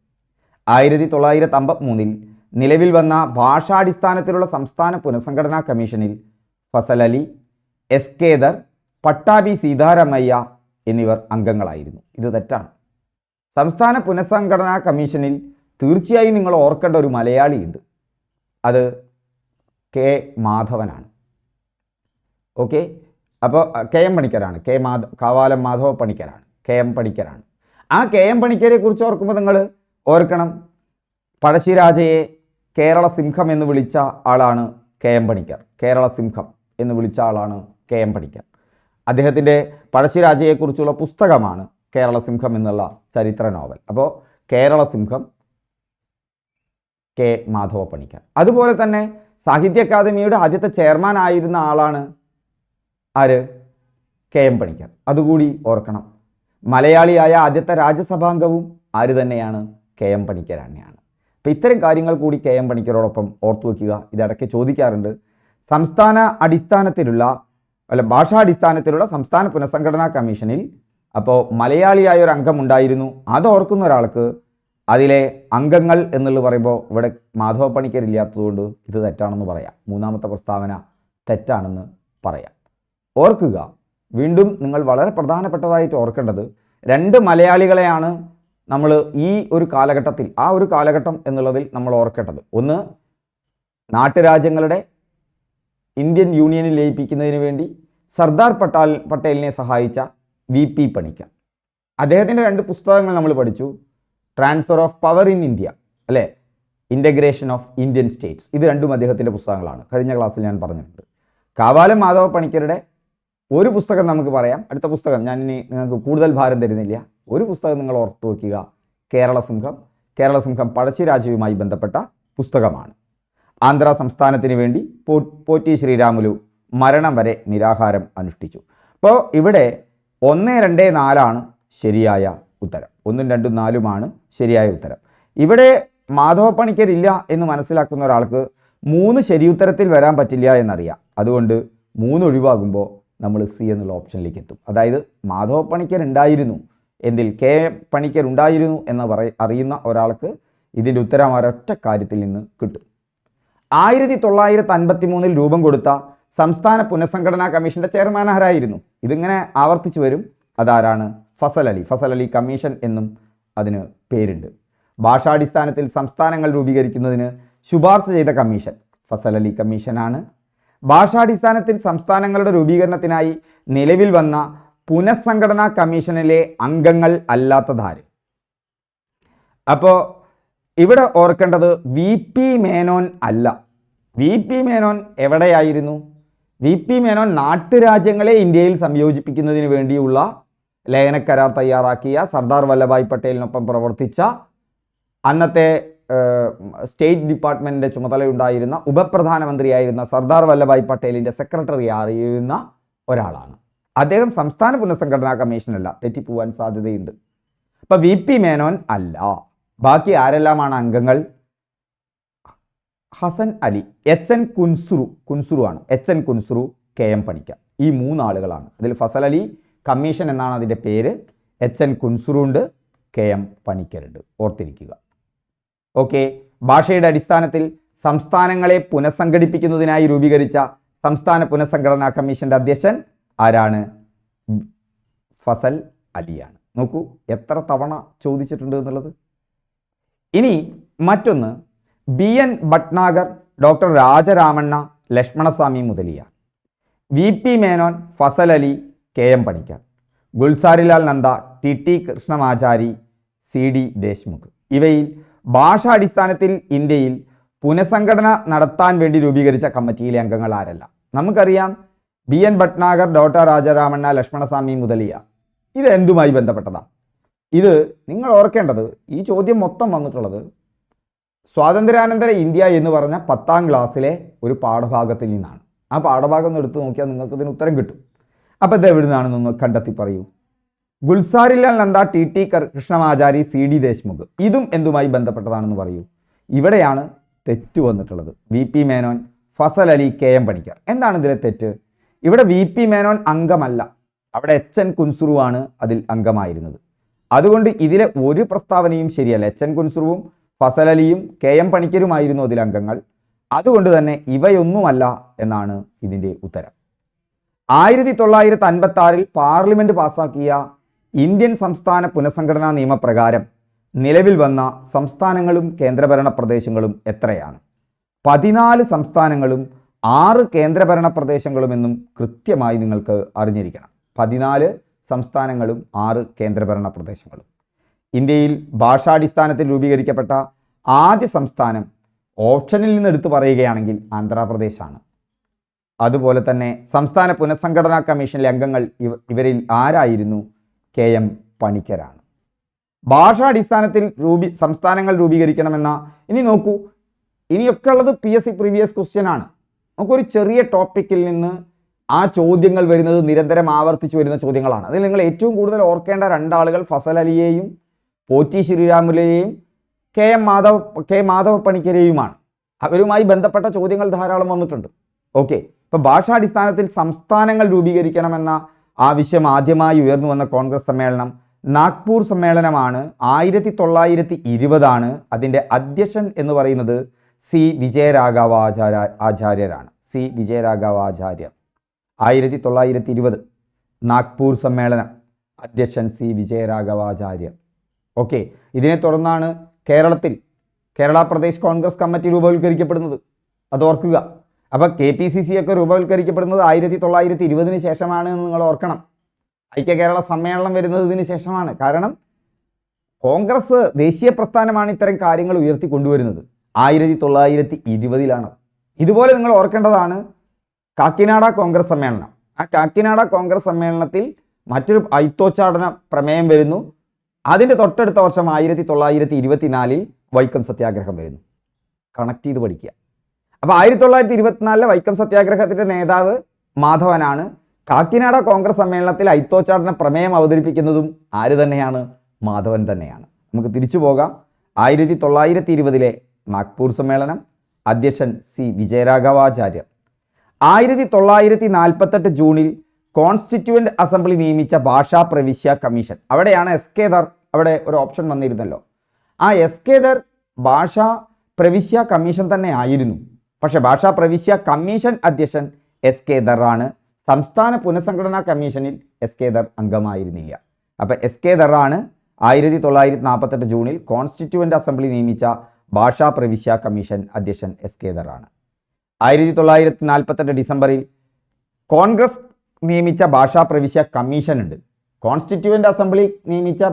ആയിരത്തി തൊള്ളായിരത്തി അമ്പത്തി മൂന്നിൽ നിലവിൽ വന്ന ഭാഷാടിസ്ഥാനത്തിലുള്ള സംസ്ഥാന പുനഃസംഘടനാ കമ്മീഷനിൽ ഫസൽ അലി എസ് കേദർ പട്ടാബി സീതാരാമയ്യ എന്നിവർ അംഗങ്ങളായിരുന്നു. ഇത് തെറ്റാണ്. സംസ്ഥാന പുനഃസംഘടനാ കമ്മീഷനിൽ തീർച്ചയായും നിങ്ങൾ ഓർക്കേണ്ട ഒരു മലയാളിയുണ്ട്. അത് കെ മാധവനാണ്. ഓക്കെ? അപ്പോൾ കെ എം പണിക്കരാണ്. കെ മാധ കാവാലം മാധവ പണിക്കരാണ്. കെ എം പണിക്കരാണ്. ആ കെ എം പണിക്കരെ കുറിച്ച് ഓർക്കുമ്പോൾ നിങ്ങൾ ഓർക്കണം. പഴശ്ശിരാജയെ കേരള സിംഹം എന്ന് വിളിച്ച ആളാണ് കെ എം പണിക്കർ. കേരള സിംഹം എന്ന് വിളിച്ച ആളാണ് കെ എം പണിക്കർ. അദ്ദേഹത്തിന്റെ പഴശ്ശിരാജയെക്കുറിച്ചുള്ള പുസ്തകമാണ് കേരള സിംഹം എന്നുള്ള ചരിത്ര നോവൽ. അപ്പോൾ കേരളസിംഹം കെ മാധവ പണിക്കർ അതുപോലെ തന്നെ സാഹിത്യ അക്കാദമിയുടെ ആദ്യത്തെ ചെയർമാൻ ആയിരുന്ന ആളാണ് ആര്? K M Panikkar. അതുകൂടി ഓർക്കണം. മലയാളിയായ ആദ്യത്തെ രാജ്യസഭാംഗവും ആര് തന്നെയാണ്? കെ എം പണിക്കർ തന്നെയാണ്. അപ്പോൾ ഇത്തരം കാര്യങ്ങൾ കൂടി കെ എം പണിക്കരോടൊപ്പം ഓർത്തു വയ്ക്കുക ഇതിടയ്ക്ക് ചോദിക്കാറുണ്ട്. സംസ്ഥാന അടിസ്ഥാനത്തിലുള്ള അല്ല ഭാഷാടിസ്ഥാനത്തിലുള്ള സംസ്ഥാന പുനഃസംഘടനാ കമ്മീഷനിൽ അപ്പോൾ മലയാളിയായ ഒരു അംഗം ഉണ്ടായിരുന്നു. അത് ഓർക്കുന്ന ഒരാൾക്ക് അതിലെ അംഗങ്ങൾ എന്നുള്ളത് പറയുമ്പോൾ ഇവിടെ മാധവ പണിക്കരില്ലാത്തതുകൊണ്ട് ഇത് തെറ്റാണെന്ന് പറയാം. മൂന്നാമത്തെ പ്രസ്താവന തെറ്റാണെന്ന് പറയാം. ഓർക്കുക വീണ്ടും നിങ്ങൾ വളരെ പ്രധാനപ്പെട്ടതായിട്ട് ഓർക്കേണ്ടത് രണ്ട് മലയാളികളെയാണ് നമ്മൾ ഈ ഒരു കാലഘട്ടത്തിൽ ആ ഒരു കാലഘട്ടം എന്നുള്ളതിൽ നമ്മൾ ഓർക്കേണ്ടത്. ഒന്ന് നാട്ടുരാജ്യങ്ങളുടെ ഇന്ത്യൻ യൂണിയനിൽ ലയിപ്പിക്കുന്നതിന് വേണ്ടി സർദാർ പട്ടാൽ പട്ടേലിനെ സഹായിച്ച വി പി പണിക്കർ അദ്ദേഹത്തിന്റെ രണ്ട് പുസ്തകങ്ങൾ നമ്മൾ പഠിച്ചു. Transfer of power in India അല്ലേ? ഇന്റഗ്രേഷൻ ഓഫ് ഇന്ത്യൻ സ്റ്റേറ്റ്സ് ഇത് രണ്ടും അദ്ദേഹത്തിന്റെ പുസ്തകങ്ങളാണ്. കഴിഞ്ഞ ക്ലാസ്സിൽ ഞാൻ പറഞ്ഞിട്ടുണ്ട്. കാവാലം മാധവ പണിക്കരുടെ ഒരു പുസ്തകം നമുക്ക് പറയാം. അടുത്ത പുസ്തകം ഞാൻ ഇനി നിങ്ങൾക്ക് കൂടുതൽ ഭാരം തരുന്നില്ല. ഒരു പുസ്തകം നിങ്ങൾ ഓർത്തു വയ്ക്കുക കേരള സിംഹം. കേരള സിംഹം പഴശ്ശിരാജയുമായി ബന്ധപ്പെട്ട പുസ്തകമാണ്. ആന്ധ്ര സംസ്ഥാനത്തിന് വേണ്ടി പോറ്റി ശ്രീരാമുലു മരണം വരെ നിരാഹാരം അനുഷ്ഠിച്ചു. അപ്പോൾ ഇവിടെ ഒന്ന് രണ്ട് നാലാണ് ശരിയായ ഉത്തരം. ഒന്നും രണ്ടും നാലുമാണ് ശരിയായ ഉത്തരം. ഇവിടെ മാധവ പണിക്കരില്ല എന്ന് മനസ്സിലാക്കുന്ന ഒരാൾക്ക് മൂന്ന് ശരിയുത്തരത്തിൽ വരാൻ പറ്റില്ല എന്നറിയാം. അതുകൊണ്ട് മൂന്ന് ഒഴിവാകുമ്പോൾ നമ്മൾ സി എന്നുള്ള ഓപ്ഷനിലേക്ക് എത്തും. അതായത് മാധവ പണിക്കർ ഉണ്ടായിരുന്നു എന്തിൽ കെ പണിക്കർ ഉണ്ടായിരുന്നു എന്ന് പറ അറിയുന്ന ഒരാൾക്ക് ഇതിന്റെ ഉത്തരം ഒരൊറ്റ കാര്യത്തിൽ നിന്ന് കിട്ടും. ആയിരത്തി തൊള്ളായിരത്തി അൻപത്തി മൂന്നിൽ രൂപം കൊടുത്ത സംസ്ഥാന പുനഃസംഘടനാ കമ്മീഷന്റെ ചെയർമാൻ ആരായിരുന്നു ഇതിങ്ങനെ ആവർത്തിച്ചു വരും. അതാരാണ്? ഫസൽ അലി. ഫസൽ അലി കമ്മീഷൻ എന്നും അതിന് പേരുണ്ട്. ഭാഷാടിസ്ഥാനത്തിൽ സംസ്ഥാനങ്ങൾ രൂപീകരിക്കുന്നതിന് ശുപാർശ ചെയ്ത കമ്മീഷൻ ഫസൽ അലി കമ്മീഷനാണ്. ഭാഷാടിസ്ഥാനത്തിൽ സംസ്ഥാനങ്ങളുടെ രൂപീകരണത്തിനായി നിലവിൽ വന്ന പുനഃസംഘടനാ കമ്മീഷനിലെ അംഗങ്ങൾ അല്ലാത്തതാര്? അപ്പോൾ ഇവിടെ ഓർക്കേണ്ടത് വി പി മേനോൻ അല്ല. വി പി മേനോൻ എവിടെയായിരുന്നു? വി പി മേനോൻ നാട്ടുരാജ്യങ്ങളെ ഇന്ത്യയിൽ സംയോജിപ്പിക്കുന്നതിന് വേണ്ടിയുള്ള ലയനക്കരാർ തയ്യാറാക്കിയ സർദാർ വല്ലഭായ് പട്ടേലിനൊപ്പം പ്രവർത്തിച്ച അന്നത്തെ സ്റ്റേറ്റ് ഡിപ്പാർട്ട്മെന്റിന്റെ ചുമതലയുണ്ടായിരുന്ന ഉപപ്രധാനമന്ത്രിയായിരുന്ന സർദാർ വല്ലഭായ് പട്ടേലിന്റെ സെക്രട്ടറി ആയിരുന്ന ഒരാളാണ്. അദ്ദേഹം സംസ്ഥാന പുനഃസംഘടനാ കമ്മീഷനല്ല തെറ്റിപ്പോവാൻ സാധ്യതയുണ്ട്. അപ്പം വി പി മേനോൻ അല്ല. ബാക്കി ആരെല്ലാമാണ് അംഗങ്ങൾ? ഹസൻ അലി എച്ച് എൻ കുൻസുറു കുൻസുറു ആണ് H N Kunzru K M പണിക്ക ഈ മൂന്നാളുകളാണ്. അതിൽ ഫസൽ അലി കമ്മീഷൻ എന്നാണ് അതിന്റെ പേര്. എച്ച് എൻ കുൻസുറു ഉണ്ട് കെ എം പണിക്കരുണ്ട്. ഓർത്തിരിക്കുക. ഓക്കെ. ഭാഷയുടെ അടിസ്ഥാനത്തിൽ സംസ്ഥാനങ്ങളെ പുനഃസംഘടിപ്പിക്കുന്നതിനായി രൂപീകരിച്ച സംസ്ഥാന പുനഃസംഘടനാ കമ്മീഷന്റെ അധ്യക്ഷൻ ആരാണ്? ഫസൽ അലിയാണ്. നോക്കൂ എത്ര തവണ ചോദിച്ചിട്ടുണ്ട് എന്നുള്ളത്. ഇനി മറ്റൊന്ന് B N Bhatnagar doctor Rajaramanna Lakshmanaswami Mudaliar. V P Menon Fazal Ali K M Panikkar. Gulzarilal Nanda T T Krishnamachari C D Deshmukh. ഇവയിൽ ഭാഷാടിസ്ഥാനത്തിൽ ഇന്ത്യയിൽ പുനഃസംഘടന നടത്താൻ വേണ്ടി രൂപീകരിച്ച കമ്മിറ്റിയിലെ അംഗങ്ങൾ ആരല്ല? നമുക്കറിയാം B N Bhatnagar doctor Rajaramanna Lakshmanaswami മുതലിയ ഇത് എന്തുമായി ബന്ധപ്പെട്ടതാ? ഇത് നിങ്ങൾ ഓർക്കേണ്ടത് ഈ ചോദ്യം മൊത്തം വന്നിട്ടുള്ളത് സ്വാതന്ത്ര്യാനന്തര ഇന്ത്യ എന്ന് പറഞ്ഞ പത്താം ക്ലാസ്സിലെ ഒരു പാഠഭാഗത്തിൽ നിന്നാണ്. ആ പാഠഭാഗം ഒന്ന് എടുത്തു നോക്കിയാൽ നിങ്ങൾക്ക് ഇതിന് ഉത്തരം കിട്ടും. അപ്പോൾ ഇത് എവിടെ നിന്നാണെന്നൊന്ന് കണ്ടെത്തി പറയൂ. Gulzarilal Nanda T. T. Krishnamachari C. D. Deshmukh. ഇതും എന്തുമായി ബന്ധപ്പെട്ടതാണെന്ന് പറയൂ. ഇവിടെയാണ് തെറ്റ് വന്നിട്ടുള്ളത്. V. P. Menon Fazal Ali K. M. Panikkar. എന്താണ് ഇതിലെ തെറ്റ്? ഇവിടെ വി. പി. മേനോൻ അംഗമല്ല. അവിടെ എച്ച്. എൻ. കുൻസുറുവാണ് അതിൽ അംഗമായിരുന്നത്. അതുകൊണ്ട് ഇതിലെ ഒരു പ്രസ്താവനയും ശരിയല്ല. എച്ച്. എൻ. കുൻസുറുവും ഫസൽ അലിയും കെ എം പണിക്കരുമായിരുന്നു അതിൽ അംഗങ്ങൾ. അതുകൊണ്ട് തന്നെ ഇവയൊന്നുമല്ല എന്നാണ് ഇതിന്റെ ഉത്തരം. ആയിരത്തി തൊള്ളായിരത്തി അൻപത്തി ആറിൽ പാർലമെന്റ് പാസാക്കിയ ഇന്ത്യൻ സംസ്ഥാന പുനഃസംഘടനാ നിയമപ്രകാരം നിലവിൽ വന്ന സംസ്ഥാനങ്ങളും കേന്ദ്രഭരണ പ്രദേശങ്ങളും എത്രയാണ്? പതിനാല് സംസ്ഥാനങ്ങളും ആറ് കേന്ദ്രഭരണ പ്രദേശങ്ങളുമെന്നും കൃത്യമായി നിങ്ങൾക്ക് അറിഞ്ഞിരിക്കണം. പതിനാല് സംസ്ഥാനങ്ങളും ആറ് കേന്ദ്രഭരണ പ്രദേശങ്ങളും. ഇന്ത്യയിൽ ഭാഷാടിസ്ഥാനത്തിൽ രൂപീകരിക്കപ്പെട്ട ആദ്യ സംസ്ഥാനം ഓപ്ഷനിൽ നിന്ന് എടുത്തു പറയുകയാണെങ്കിൽ ആന്ധ്രാപ്രദേശാണ്. അതുപോലെ തന്നെ സംസ്ഥാന പുനഃസംഘടനാ കമ്മീഷനിലെ അംഗങ്ങൾ ഇവരിൽ ആരായിരുന്നു? കെ എം പണിക്കരാണ്. ഭാഷാടിസ്ഥാനത്തിൽ രൂപീ സംസ്ഥാനങ്ങൾ രൂപീകരിക്കണമെന്ന ഇനി നോക്കൂ ഇനിയൊക്കെ ഉള്ളത് P S C previous question ആണ്. നമുക്കൊരു ചെറിയ ടോപ്പിക്കിൽ നിന്ന് ആ ചോദ്യങ്ങൾ വരുന്നത് നിരന്തരം ആവർത്തിച്ചു വരുന്ന ചോദ്യങ്ങളാണ്. അതിൽ നിങ്ങൾ ഏറ്റവും കൂടുതൽ ഓർക്കേണ്ട രണ്ടാളുകൾ ഫസൽ അലിയെയും Potti ശ്രീരാമുലെയും K M Madhava K Madhava പണിക്കരെയുമാണ് അവരുമായി ബന്ധപ്പെട്ട ചോദ്യങ്ങൾ ധാരാളം വന്നിട്ടുണ്ട്. ഓക്കെ. ഇപ്പോൾ ഭാഷാടിസ്ഥാനത്തിൽ സംസ്ഥാനങ്ങൾ രൂപീകരിക്കണമെന്ന ആവശ്യം ആദ്യമായി ഉയർന്നു വന്ന കോൺഗ്രസ് സമ്മേളനം നാഗ്പൂർ സമ്മേളനമാണ്. ആയിരത്തി തൊള്ളായിരത്തി ഇരുപതാണ് അതിന്റെ അധ്യക്ഷൻ എന്ന് പറയുന്നത് സി വിജയരാഘവ ആചാര്യ ആചാര്യരാണ്. സി വിജയരാഘവ ആചാര്യർ ആയിരത്തി തൊള്ളായിരത്തി ഇരുപത് നാഗ്പൂർ സമ്മേളനം അധ്യക്ഷൻ സി വിജയരാഘവാചാര്യർ ഓക്കെ. ഇതിനെ തുടർന്നാണ് കേരളത്തിൽ കേരള പ്രദേശ് കോൺഗ്രസ് കമ്മിറ്റി രൂപവൽക്കരിക്കപ്പെടുന്നത്. അത് ഓർക്കുക. അപ്പോൾ കെ പി സി സി ഒക്കെ രൂപവൽക്കരിക്കപ്പെടുന്നത് ആയിരത്തി തൊള്ളായിരത്തി ഇരുപതിന് ശേഷമാണ് എന്ന് നിങ്ങൾ ഓർക്കണം. ഐക്യ കേരള സമ്മേളനം വരുന്നത് ഇതിന് ശേഷമാണ്. കാരണം കോൺഗ്രസ് ദേശീയ പ്രസ്ഥാനമാണ് ഇത്തരം കാര്യങ്ങൾ ഉയർത്തി കൊണ്ടുവരുന്നത്. ആയിരത്തി തൊള്ളായിരത്തി ഇരുപതിലാണ്. ഇതുപോലെ നിങ്ങൾ ഓർക്കേണ്ടതാണ് കാക്കിനാട കോൺഗ്രസ് സമ്മേളനം. ആ കാക്കിനാട കോൺഗ്രസ് സമ്മേളനത്തിൽ മറ്റൊരു ഐത്തോച്ചാടന പ്രമേയം വരുന്നു. അതിന്റെ തൊട്ടടുത്ത വർഷം ആയിരത്തി തൊള്ളായിരത്തി ഇരുപത്തിനാലിൽ വൈക്കം സത്യാഗ്രഹം വരുന്നു. കണക്ട് ചെയ്ത് പഠിക്കുക. അപ്പോൾ ആയിരത്തി തൊള്ളായിരത്തി ഇരുപത്തിനാലിലെ വൈക്കം സത്യാഗ്രഹത്തിന്റെ നേതാവ് മാധവനാണ്. കാക്കിനാട കോൺഗ്രസ് സമ്മേളനത്തിൽ ഐത്തോച്ചാടന പ്രമേയം അവതരിപ്പിക്കുന്നതും ആര് തന്നെയാണ്? മാധവൻ തന്നെയാണ്. നമുക്ക് തിരിച്ചു പോകാം. ആയിരത്തി തൊള്ളായിരത്തി ഇരുപതിലെ നാഗ്പൂർ സമ്മേളനം. അധ്യക്ഷൻ സി വിജയരാഘവാചാര്യർ. ആയിരത്തി തൊള്ളായിരത്തി നാൽപ്പത്തെട്ട് ജൂണിൽ കോൺസ്റ്റിറ്റ്യൂവന്റ് അസംബ്ലി നിയമിച്ച ഭാഷാ പ്രവിശ്യ കമ്മീഷൻ. അവിടെയാണ് എസ് കെ ദർ അവിടെ ഒരു ഓപ്ഷൻ വന്നിരുന്നല്ലോ. ആ എസ് കെ ദർ ഭാഷാ പ്രവിശ്യ കമ്മീഷൻ തന്നെ ആയിരുന്നു. പക്ഷെ ഭാഷാ പ്രവിശ്യ കമ്മീഷൻ അധ്യക്ഷൻ എസ് കെ ദർ ആണ് സംസ്ഥാന പുനഃസംഘടനാ കമ്മീഷനിൽ എസ് കെ ദർ അംഗമായിരുന്നില്ല. അപ്പം എസ് കെ ദറാണ് ആയിരത്തി തൊള്ളായിരത്തി നാൽപ്പത്തെട്ട് ജൂണിൽ കോൺസ്റ്റിറ്റ്യൂവന്റ് അസംബ്ലി നിയമിച്ച ഭാഷാ പ്രവിശ്യ കമ്മീഷൻ അധ്യക്ഷൻ എസ് കെ ദറാണ് ആയിരത്തി തൊള്ളായിരത്തി നാൽപ്പത്തെട്ട് ഡിസംബറിൽ കോൺഗ്രസ് നിയമിച്ച ഭാഷാ പ്രവിശ്യ കമ്മീഷൻ ഉണ്ട്. കോൺസ്റ്റിറ്റ്യൂവന്റ് അസംബ്ലി നിയമിച്ച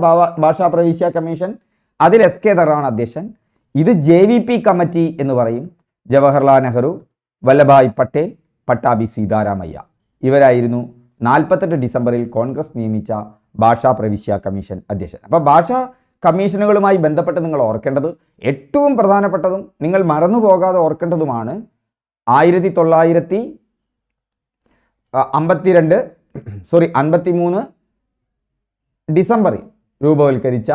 ഭാഷാ പ്രവിശ്യ കമ്മീഷൻ. അതിൽ എസ് കെ ധറാണ് അധ്യക്ഷൻ. ഇത് ജെ വി പി കമ്മിറ്റി എന്ന് പറയും. ജവഹർലാൽ നെഹ്റു വല്ലഭായ് പട്ടേൽ പട്ടാഭി സീതാരാമയ്യ. ഇവരായിരുന്നു നാൽപ്പത്തെട്ട് ഡിസംബറിൽ കോൺഗ്രസ് നിയമിച്ച ഭാഷാ പ്രവിശ്യ കമ്മീഷൻ അധ്യക്ഷൻ. അപ്പോൾ ഭാഷാ കമ്മീഷനുകളുമായി ബന്ധപ്പെട്ട് നിങ്ങൾ ഓർക്കേണ്ടത് ഏറ്റവും പ്രധാനപ്പെട്ടതും നിങ്ങൾ മറന്നു പോകാതെ ഓർക്കേണ്ടതുമാണ് ആയിരത്തി തൊള്ളായിരത്തി അമ്പത്തിരണ്ട് സോറി അൻപത്തി മൂന്ന് ഡിസംബറിൽ രൂപവൽക്കരിച്ച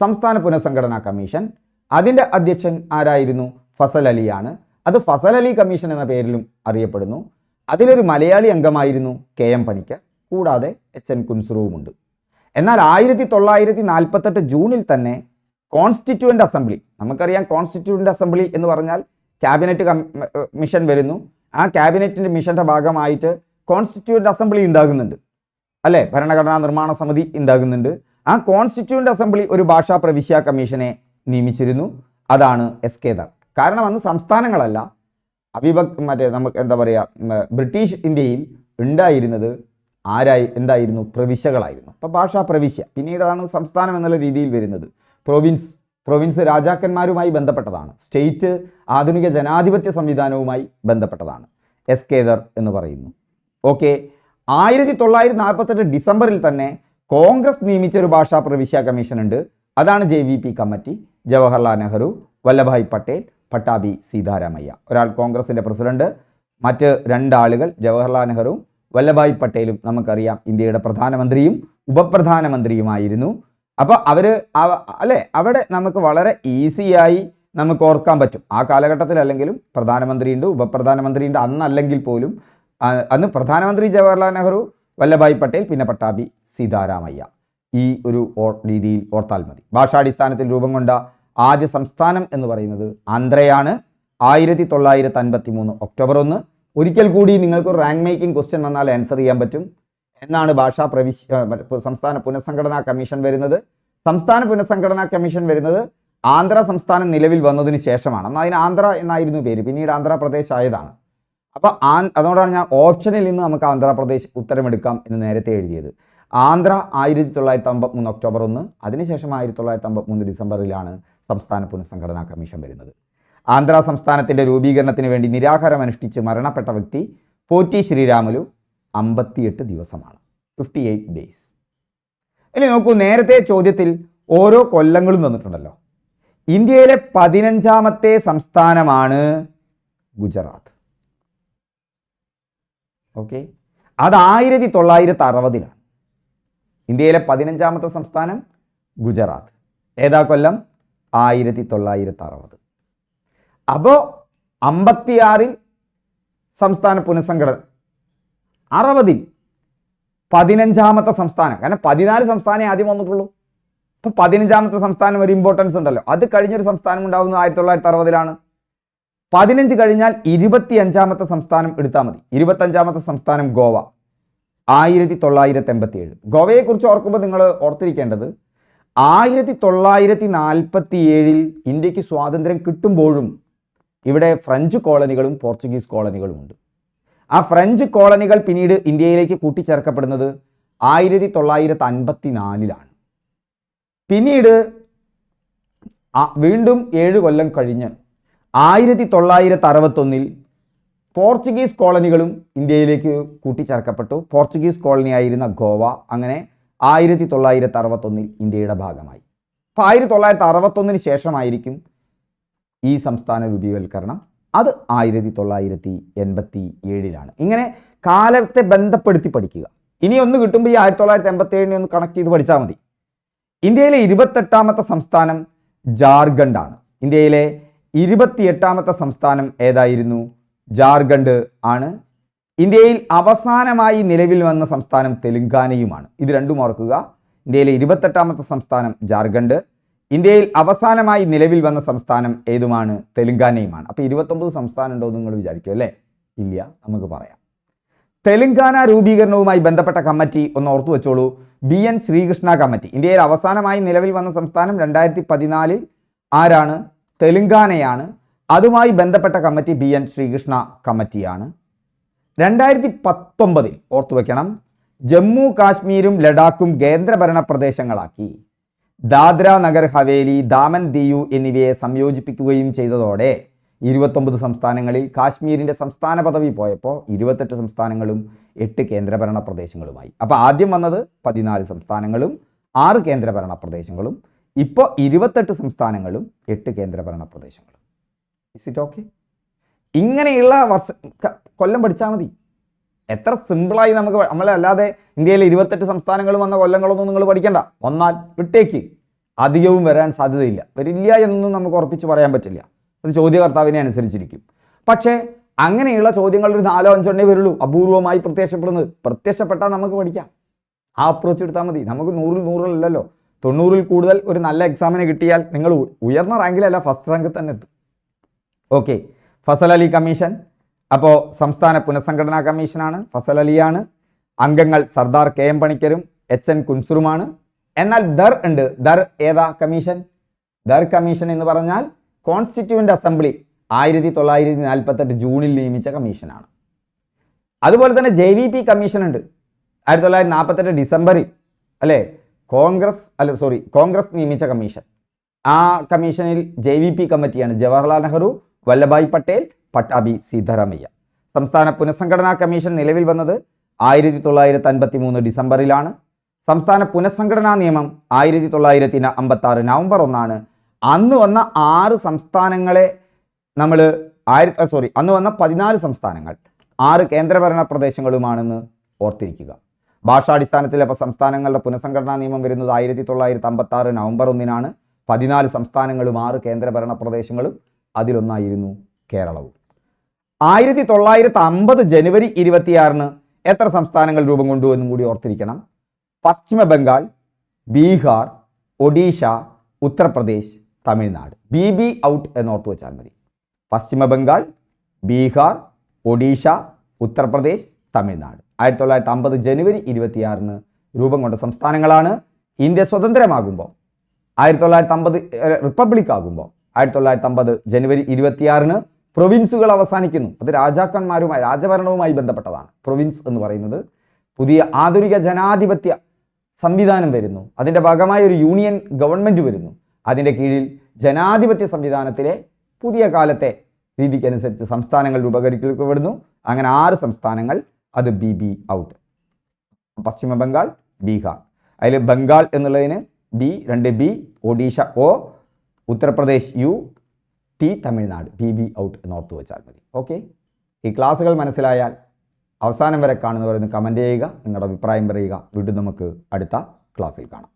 സംസ്ഥാന പുനഃസംഘടനാ കമ്മീഷൻ. അതിന്റെ അധ്യക്ഷൻ ആരായിരുന്നു? ഫസൽ അലിയാണ്. അത് ഫസൽ അലി കമ്മീഷൻ എന്ന പേരിലും അറിയപ്പെടുന്നു. അതിലൊരു മലയാളി അംഗമായിരുന്നു കെ എം പണിക്കർ. കൂടാതെ എച്ച് എൻ കുൻസുറുവുമുണ്ട്. എന്നാൽ ആയിരത്തി തൊള്ളായിരത്തി നാൽപ്പത്തെട്ട് ജൂണിൽ തന്നെ കോൺസ്റ്റിറ്റ്യൂവന്റ് അസംബ്ലി നമുക്കറിയാം കോൺസ്റ്റിറ്റ്യൂവന്റ് അസംബ്ലി എന്ന് പറഞ്ഞാൽ ക്യാബിനറ്റ് മിഷൻ വരുന്നു. ആ ക്യാബിനറ്റിന്റെ മിഷന്റെ ഭാഗമായിട്ട് കോൺസ്റ്റിറ്റ്യൂവന്റ് അസംബ്ലി ഉണ്ടാകുന്നുണ്ട് അല്ലേ? ഭരണഘടനാ നിർമ്മാണ സമിതി ഉണ്ടാകുന്നുണ്ട് ആ കോൺസ്റ്റിറ്റ്യൂവന്റ് അസംബ്ലി ഒരു ഭാഷാ പ്രവിശ്യ കമ്മീഷനെ നിയമിച്ചിരുന്നു. അതാണ് എസ് കെ ദാർ കാരണം അന്ന് സംസ്ഥാനങ്ങളല്ല അവിഭക് മറ്റേ നമുക്ക് എന്താ പറയുക ബ്രിട്ടീഷ് ഇന്ത്യയിൽ ഉണ്ടായിരുന്നത് ആരായി എന്തായിരുന്നു? പ്രവിശ്യകളായിരുന്നു. അപ്പോൾ ഭാഷാ പ്രവിശ്യ. പിന്നീടാണ് സംസ്ഥാനം എന്നുള്ള രീതിയിൽ വരുന്നത്. പ്രൊവിൻസ് പ്രൊവിൻസ് രാജാക്കന്മാരുമായി ബന്ധപ്പെട്ടതാണ്. സ്റ്റേറ്റ് ആധുനിക ജനാധിപത്യ സംവിധാനവുമായി ബന്ധപ്പെട്ടതാണ്. എസ് കേദർ എന്ന് പറയുന്നു. ഓക്കെ. ആയിരത്തി തൊള്ളായിരത്തി നാൽപ്പത്തെട്ട് ഡിസംബറിൽ തന്നെ കോൺഗ്രസ് നിയമിച്ച ഒരു ഭാഷാ പ്രവിശ്യ കമ്മീഷൻ ഉണ്ട് അതാണ് J V P committee. Jawaharlal Nehru Vallabhbhai Patel Pattabhi Sitaramayya. ഒരാൾ കോൺഗ്രസിന്റെ പ്രസിഡന്റ്. മറ്റ് രണ്ടാളുകൾ ജവഹർലാൽ നെഹ്റുവും വല്ലഭായ് പട്ടേലും നമുക്കറിയാം ഇന്ത്യയുടെ പ്രധാനമന്ത്രിയും ഉപപ്രധാനമന്ത്രിയുമായിരുന്നു. അപ്പോൾ അവർ അല്ലേ? അവിടെ നമുക്ക് വളരെ ഈസിയായി നമുക്ക് ഓർക്കാൻ പറ്റും. ആ കാലഘട്ടത്തിലല്ലെങ്കിലും പ്രധാനമന്ത്രിയുണ്ട് ഉപപ്രധാനമന്ത്രിയുണ്ട് അന്നല്ലെങ്കിൽ പോലും അന്ന് പ്രധാനമന്ത്രി ജവഹർലാൽ നെഹ്റു വല്ലഭായ് പട്ടേൽ പിന്നെ പട്ടാഭി സീതാരാമയ്യ. ഈ ഒരു രീതിയിൽ ഓർത്താൽ മതി. ഭാഷാടിസ്ഥാനത്തിൽ രൂപം കൊണ്ട ആദ്യ സംസ്ഥാനം എന്ന് പറയുന്നത് ആന്ധ്രയാണ്. ആയിരത്തി തൊള്ളായിരത്തി അൻപത്തി മൂന്ന് ഒക്ടോബർ ഒന്ന്. ഒരിക്കൽ കൂടി നിങ്ങൾക്ക് റാങ്ക് മേക്കിംഗ് ക്വസ്റ്റ്യൻ വന്നാൽ ആൻസർ ചെയ്യാൻ പറ്റും. എന്നാണ് ഭാഷാ പ്രവിശ് സംസ്ഥാന പുനഃസംഘടനാ കമ്മീഷൻ വരുന്നത്. സംസ്ഥാന പുനഃസംഘടനാ കമ്മീഷൻ വരുന്നത് ആന്ധ്ര സംസ്ഥാനം നിലവിൽ വന്നതിന് ശേഷമാണ്. എന്നാൽ അതിന് ആന്ധ്ര എന്നായിരുന്നു പേര്. പിന്നീട് ആന്ധ്രാപ്രദേശ് ആയതാണ്. അപ്പോൾ ആ അതുകൊണ്ടാണ് ഞാൻ ഓപ്ഷനിൽ നിന്ന് നമുക്ക് ആന്ധ്രാപ്രദേശ് ഉത്തരമെടുക്കാം എന്ന് നേരത്തെ എഴുതിയത്. ആന്ധ്ര ആയിരത്തി തൊള്ളായിരത്തി അമ്പത്തി മൂന്ന് ഒക്ടോബർ ഒന്ന് അതിനുശേഷം ആയിരത്തി തൊള്ളായിരത്തി അമ്പത്തി മൂന്ന് ഡിസംബറിലാണ് സംസ്ഥാന പുനഃസംഘടനാ കമ്മീഷൻ വരുന്നത്. ആന്ധ്ര സംസ്ഥാനത്തിന്റെ രൂപീകരണത്തിന് വേണ്ടി നിരാഹാരം അനുഷ്ഠിച്ച് മരണപ്പെട്ട വ്യക്തി പോറ്റി ശ്രീരാമലു അമ്പത്തിയെട്ട് ദിവസമാണ്. Fifty eight days. ഇനി നോക്കൂ നേരത്തെ ചോദ്യത്തിൽ ഓരോ കൊല്ലങ്ങളും തന്നിട്ടുണ്ടല്ലോ ഇന്ത്യയിലെ പതിനഞ്ചാമത്തെ സംസ്ഥാനമാണ് ഗുജറാത്ത്. ഓക്കെ? അത് ആയിരത്തി തൊള്ളായിരത്തി അറുപതിലാണ് ഇന്ത്യയിലെ പതിനഞ്ചാമത്തെ സംസ്ഥാനം ഗുജറാത്ത്. ഏതാ കൊല്ലം? ആയിരത്തി തൊള്ളായിരത്തി അറുപത് അപ്പോൾ അമ്പത്തിയാറിൽ സംസ്ഥാന പുനഃസംഘടന. അറുപതിൽ പതിനഞ്ചാമത്തെ സംസ്ഥാനം. കാരണം പതിനാല് സംസ്ഥാനം ആദ്യം വന്നിട്ടുള്ളൂ. അപ്പോൾ പതിനഞ്ചാമത്തെ സംസ്ഥാനം ഒരു ഇമ്പോർട്ടൻസ് ഉണ്ടല്ലോ. അത് കഴിഞ്ഞൊരു സംസ്ഥാനം ഉണ്ടാവുന്നത് ആയിരത്തി തൊള്ളായിരത്തി അറുപതിലാണ് പതിനഞ്ച് കഴിഞ്ഞാൽ ഇരുപത്തി അഞ്ചാമത്തെ സംസ്ഥാനം എടുത്താൽ മതി. ഇരുപത്തഞ്ചാമത്തെ സംസ്ഥാനം ഗോവ. ആയിരത്തി തൊള്ളായിരത്തി എൺപത്തി ഏഴ് ഗോവയെക്കുറിച്ച് ഓർക്കുമ്പോൾ നിങ്ങൾ ഓർത്തിരിക്കേണ്ടത് ആയിരത്തി തൊള്ളായിരത്തി നാൽപ്പത്തി ഏഴിൽ ഇന്ത്യയ്ക്ക് സ്വാതന്ത്ര്യം കിട്ടുമ്പോഴും ഇവിടെ ഫ്രഞ്ച് കോളനികളും പോർച്ചുഗീസ് കോളനികളും ഉണ്ട്. ആ ഫ്രഞ്ച് കോളനികൾ പിന്നീട് ഇന്ത്യയിലേക്ക് കൂട്ടിച്ചേർക്കപ്പെടുന്നത് ആയിരത്തി തൊള്ളായിരത്തി അൻപത്തി നാലിലാണ് പിന്നീട് വീണ്ടും ഏഴ് കൊല്ലം കഴിഞ്ഞ് ആയിരത്തി തൊള്ളായിരത്തി അറുപത്തൊന്നിൽ പോർച്ചുഗീസ് കോളനികളും ഇന്ത്യയിലേക്ക് കൂട്ടിച്ചേർക്കപ്പെട്ടു. പോർച്ചുഗീസ് കോളനിയായിരുന്ന ഗോവ അങ്ങനെ ആയിരത്തി തൊള്ളായിരത്തി അറുപത്തൊന്നിൽ ഇന്ത്യയുടെ ഭാഗമായി. അപ്പോൾ ആയിരത്തി തൊള്ളായിരത്തി അറുപത്തൊന്നിന് ശേഷമായിരിക്കും ഈ സംസ്ഥാന രൂപീകരണം അത് ആയിരത്തി തൊള്ളായിരത്തി എൺപത്തി ഏഴിലാണ് ഇങ്ങനെ കാലത്തെ ബന്ധപ്പെടുത്തി പഠിക്കുക. ഇനി ഒന്ന് കിട്ടുമ്പോൾ ഈ ആയിരത്തി തൊള്ളായിരത്തി എൺപത്തി ഏഴിനെ ഒന്ന് കണക്ട് ചെയ്ത് പഠിച്ചാൽ മതി. ഇന്ത്യയിലെ ഇരുപത്തെട്ടാമത്തെ സംസ്ഥാനം ജാർഖണ്ഡാണ്. ഇന്ത്യയിലെ ഇരുപത്തിയെട്ടാമത്തെ സംസ്ഥാനം ഏതായിരുന്നു? ജാർഖണ്ഡ് ആണ്. ഇന്ത്യയിൽ അവസാനമായി നിലവിൽ വന്ന സംസ്ഥാനം തെലുങ്കാനയുമാണ്. ഇത് രണ്ടും ഓർക്കുക. ഇന്ത്യയിലെ ഇരുപത്തെട്ടാമത്തെ സംസ്ഥാനം ജാർഖണ്ഡ്. ഇന്ത്യയിൽ അവസാനമായി നിലവിൽ വന്ന സംസ്ഥാനം ഏതുമാണ്? തെലുങ്കാനയുമാണ്. അപ്പോൾ ഇരുപത്തൊമ്പത് സംസ്ഥാനം ഉണ്ടോ എന്ന് നിങ്ങൾ വിചാരിക്കും അല്ലേ? ഇല്ല നമുക്ക് പറയാം. തെലുങ്കാന രൂപീകരണവുമായി ബന്ധപ്പെട്ട കമ്മിറ്റി ഒന്ന് ഓർത്തു വെച്ചോളൂ. B N Srikrishna committee. ഇന്ത്യയിൽ അവസാനമായി നിലവിൽ വന്ന സംസ്ഥാനം രണ്ടായിരത്തി പതിനാലിൽ ആരാണ്? തെലുങ്കാനയാണ്. അതുമായി ബന്ധപ്പെട്ട കമ്മിറ്റി ബി എൻ ശ്രീകൃഷ്ണ കമ്മിറ്റിയാണ്. രണ്ടായിരത്തി പത്തൊമ്പതിൽ ഓർത്തു വെക്കണം. ജമ്മു കാശ്മീരും ലഡാക്കും കേന്ദ്രഭരണ പ്രദേശങ്ങളാക്കി. ദാദ്ര നഗർ ഹവേലി ദാമൻ ദിയു എന്നിവയെ സംയോജിപ്പിക്കുകയും ചെയ്തതോടെ ഇരുപത്തൊമ്പത് സംസ്ഥാനങ്ങളിൽ കാശ്മീരിന്റെ സംസ്ഥാന പദവി പോയപ്പോൾ ഇരുപത്തെട്ട് സംസ്ഥാനങ്ങളും എട്ട് കേന്ദ്രഭരണ പ്രദേശങ്ങളുമായി. അപ്പോൾ ആദ്യം വന്നത് പതിനാല് സംസ്ഥാനങ്ങളും ആറ് കേന്ദ്രഭരണ പ്രദേശങ്ങളും ഇപ്പോൾ ഇരുപത്തെട്ട് സംസ്ഥാനങ്ങളും എട്ട് കേന്ദ്രഭരണ പ്രദേശങ്ങളും. ഇസ് ഇറ്റ് ഓക്കെ ഇങ്ങനെയുള്ള വർഷ കൊല്ലം പഠിച്ചാൽ മതി. എത്ര സിമ്പിളായി നമുക്ക് നമ്മളെ നമ്മളല്ലാതെ ഇന്ത്യയിൽ ഇരുപത്തെട്ട് സംസ്ഥാനങ്ങളും വന്ന കൊല്ലങ്ങളൊന്നും നിങ്ങൾ പഠിക്കണ്ട. വന്നാൽ വിട്ടേക്ക്. അധികവും വരാൻ സാധ്യതയില്ല. വരില്ല എന്നൊന്നും നമുക്ക് ഉറപ്പിച്ച് പറയാൻ പറ്റില്ല. അത് ചോദ്യകർത്താവിനെ അനുസരിച്ചിരിക്കും. പക്ഷേ അങ്ങനെയുള്ള ചോദ്യങ്ങൾ ഒരു നാലോ അഞ്ചോ എണ്ണേ വരുള്ളൂ. അപൂർവമായി പ്രത്യക്ഷപ്പെടുന്നത്. പ്രത്യക്ഷപ്പെട്ടാൽ നമുക്ക് പഠിക്കാം. ആ അപ്രോച്ച് എടുത്താൽ മതി. നമുക്ക് നൂറിൽ നൂറിലല്ലല്ലോ തൊണ്ണൂറിൽ കൂടുതൽ ഒരു നല്ല എക്സാമിന് കിട്ടിയാൽ നിങ്ങൾ ഉയർന്ന റാങ്കിലല്ല ഫസ്റ്റ് റാങ്കിൽ തന്നെ എത്തും. Okay Fazal Ali commission. അപ്പോൾ സംസ്ഥാന പുനഃസംഘടനാ കമ്മീഷനാണ്. ഫസൽ അലിയാണ്. അംഗങ്ങൾ സർദാർ കെ എം പണിക്കരും എച്ച് എൻ കുൻസുറുമാണ്. എന്നാൽ ദർ ഉണ്ട്. ദർ ഏതാ കമ്മീഷൻ? ദർ കമ്മീഷൻ എന്ന് പറഞ്ഞാൽ കോൺസ്റ്റിറ്റ്യൂവന്റ് അസംബ്ലി ആയിരത്തി തൊള്ളായിരത്തി നാൽപ്പത്തെട്ട് ജൂണിൽ നിയമിച്ച കമ്മീഷനാണ്. അതുപോലെ തന്നെ ജെ വി പി കമ്മീഷൻ ഉണ്ട് ആയിരത്തി തൊള്ളായിരത്തി നാൽപ്പത്തെട്ട് ഡിസംബറിൽ അല്ലേ? കോൺഗ്രസ് അല്ല സോറി കോൺഗ്രസ് നിയമിച്ച കമ്മീഷൻ. ആ കമ്മീഷനിൽ ജെ വി പി കമ്മിറ്റിയാണ് ജവഹർലാൽ നെഹ്റു വല്ലഭായ് പട്ടേൽ പട്ടാഭി സീതാരാമയ്യ. സംസ്ഥാന പുനഃസംഘടനാ കമ്മീഷൻ നിലവിൽ വന്നത് ആയിരത്തി തൊള്ളായിരത്തി അൻപത്തി മൂന്ന് ഡിസംബറിലാണ്. സംസ്ഥാന പുനഃസംഘടനാ നിയമം ആയിരത്തി തൊള്ളായിരത്തി അമ്പത്തി ആറ് നവംബർ ഒന്നാണ്. അന്ന് വന്ന ആറ് സംസ്ഥാനങ്ങളെ നമ്മൾ ആയിരത്തി സോറി അന്ന് വന്ന പതിനാല് സംസ്ഥാനങ്ങൾ ആറ് കേന്ദ്രഭരണ പ്രദേശങ്ങളുമാണെന്ന് ഓർത്തിരിക്കുക. ഭാഷാടിസ്ഥാനത്തിൽ അപ്പോൾ സംസ്ഥാനങ്ങളുടെ പുനഃസംഘടനാ നിയമം വരുന്നത് ആയിരത്തി തൊള്ളായിരത്തി അമ്പത്തി ആറ് നവംബർ ഒന്നിനാണ്. പതിനാല് സംസ്ഥാനങ്ങളും ആറ് കേന്ദ്രഭരണ പ്രദേശങ്ങളും അതിലൊന്നായിരുന്നു കേരളവും. ആയിരത്തി തൊള്ളായിരത്തി അമ്പത് ജനുവരി ഇരുപത്തിയാറിന് എത്ര സംസ്ഥാനങ്ങൾ രൂപം കൊണ്ടു എന്നും കൂടി ഓർത്തിരിക്കണം. Paschim Bengal Bihar Odisha Uttar Pradesh Tamil Nadu. B B out എന്ന് ഓർത്തു വെച്ചാൽ മതി. പശ്ചിമ ബംഗാൾ ബീഹാർ ഒഡീഷ ഉത്തർപ്രദേശ് തമിഴ്നാട്. ആയിരത്തി തൊള്ളായിരത്തി അമ്പത് ജനുവരി ഇരുപത്തിയാറിന് രൂപം കൊണ്ട സംസ്ഥാനങ്ങളാണ് ഇന്ത്യ സ്വതന്ത്രമാകുമ്പോൾ ആയിരത്തി തൊള്ളായിരത്തി അമ്പത് റിപ്പബ്ലിക് ആകുമ്പോൾ ആയിരത്തി തൊള്ളായിരത്തി അമ്പത് ജനുവരി ഇരുപത്തിയാറിന് പ്രൊവിൻസുകൾ അവസാനിക്കുന്നു. അത് രാജാക്കന്മാരുമായി രാജഭരണവുമായി ബന്ധപ്പെട്ടതാണ്. പ്രൊവിൻസ് എന്ന് പറയുന്നത് പുതിയ ആധുനിക ജനാധിപത്യ സംവിധാനം വരുന്നു. അതിന്റെ ഭാഗമായ ഒരു യൂണിയൻ ഗവൺമെന്റ് വരുന്നു. അതിന്റെ കീഴിൽ ജനാധിപത്യ സംവിധാനത്തിലെ പുതിയ കാലത്തെ രീതിക്കനുസരിച്ച് സംസ്ഥാനങ്ങൾ രൂപീകരിക്കപ്പെടുന്നു. അങ്ങനെ ആറ് സംസ്ഥാനങ്ങൾ അത് ബി ബി ഔട്ട് പശ്ചിമ ബംഗാൾ ബീഹാർ. അതിൽ ബംഗാൾ എന്നുള്ളതിന് ബി രണ്ട് B Odisha O Uttar Pradesh U T Tamil Nadu. B B out എന്നോർത്ത് വെച്ചാൽ മതി. ഓക്കെ ഈ ക്ലാസ്സുകൾ മനസ്സിലായാൽ അവസാനം വരെ കാണുന്നവരൊന്ന് കമന്റ് ചെയ്യുക നിങ്ങളുടെ അഭിപ്രായം പറയുക. വീണ്ടും നമുക്ക് അടുത്ത ക്ലാസ്സിൽ കാണാം.